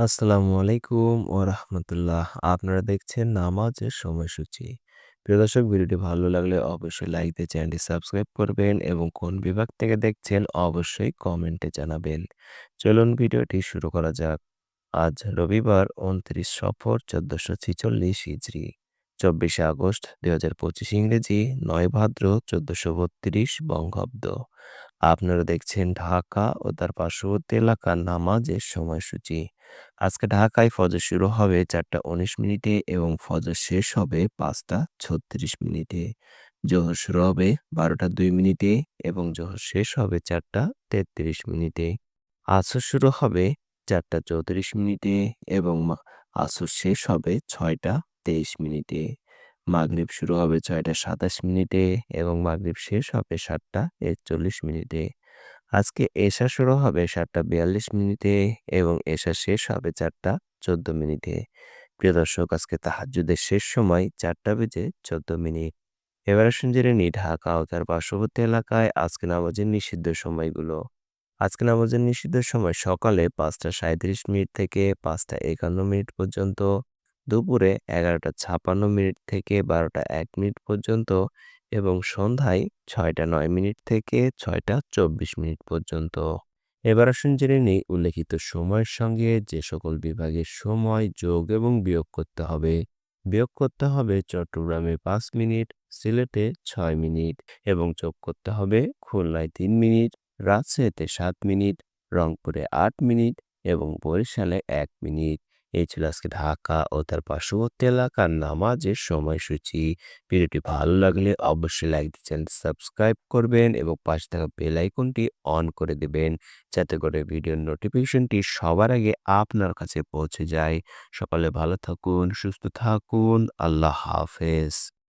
আসসালামু আলাইকুম ও রাহমাতুল্লাহ। আপনারা দেখছেন নামাজের সময়সূচি। প্রিয় দর্শক ভিডিওটি ভালো লাগলে অবশ্যই লাইক দিয়ে চ্যানেলটি সাবস্ক্রাইব করবেন এবং কোন বিভাগ থেকে দেখছেন অবশ্যই কমেন্টে জানাবেন। চলুন ভিডিওটি শুরু করা যাক। আজ রবিবার ২৯ সফর ১৪৪৬ হিজরি, ২৪শে আগস্ট ২০২৫ ইংরেজি, নয় ভাদ্র ১৪৩২ বঙ্গাব্দ। আপনারা দেখছেন ঢাকা ও তার পার্শ্ববর্তী এলাকার নামাজের সময়সূচি। আজকে ঢাকায় ফজর শুরু হবে ৪টা ১৯ মিনিটে এবং ফজর শেষ হবে ৫টা ৩৬ মিনিটে। জোহর শুরু হবে ১২টা ২ মিনিটে এবং জোহর শেষ হবে ৪টা ৩৩ মিনিটে। আসর শুরু হবে ৪টা ৩৪ মিনিটে এবং আসর শেষ হবে ৬টা ২৩ মিনিটে। মাগরিব শুরু হবে ৬টা ২৭ মিনিটে এবং মাগরিব শেষ হবে ৭টা ৪১ মিনিটে। আজকে এশা শুরু হবে ৭টা ৪২ মিনিটে এবং এশা শেষ হবে ৪টা ১৪ মিনিটে। প্রিয় দর্শক আজকে তাহাজ্জুদের শেষ সময় চারটা বেজে ১৪ মিনিট। এবার আসুন জেনে নিই ঢাকা ও তার পার্শ্ববর্তী এলাকায় আজকে নামাজের নিষিদ্ধ সময়গুলো। আজকে নামাজের নিষিদ্ধ সময় সকালে ৫টা ৩৭ মিনিট থেকে ৫টা ৫১ মিনিট পর্যন্ত, দুপুরে ১১টা ৫৬ মিনিট থেকে ১২টা ১ মিনিট পর্যন্ত এবং সন্ধ্যায় ৬টা ৯ মিনিট থেকে ৬টা ২৪ মিনিট পর্যন্ত। এবার আসুন জেনে নিই উল্লেখিত সময়ের সঙ্গে যে সকল বিভাগের সময় যোগ এবং বিয়োগ করতে হবে। বিয়োগ করতে হবে চট্টগ্রামে পাঁচ মিনিট, সিলেটে ছয় মিনিট এবং যোগ করতে হবে খুলনায় তিন মিনিট, রাজশাহীতে সাত মিনিট, রংপুরে আট মিনিট এবং বরিশালে এক মিনিট। এই ছিল আজকে ঢাকা ও তার পার্শ্ববর্তী এলাকার নামাজের সময়সূচি। ভিডিওটি ভালো লাগলে অবশ্যই লাইক দিয়ে চ্যানেল সাবস্ক্রাইব করবেন এবং পাশে থাকা বেল আইকনটি অন করে দেবেন যাতে করে ভিডিওর নোটিফিকেশনটি সবার আগে আপনার কাছে পৌঁছে যায়। সকালে ভালো থাকুন, সুস্থ থাকুন। আল্লাহ হাফেজ।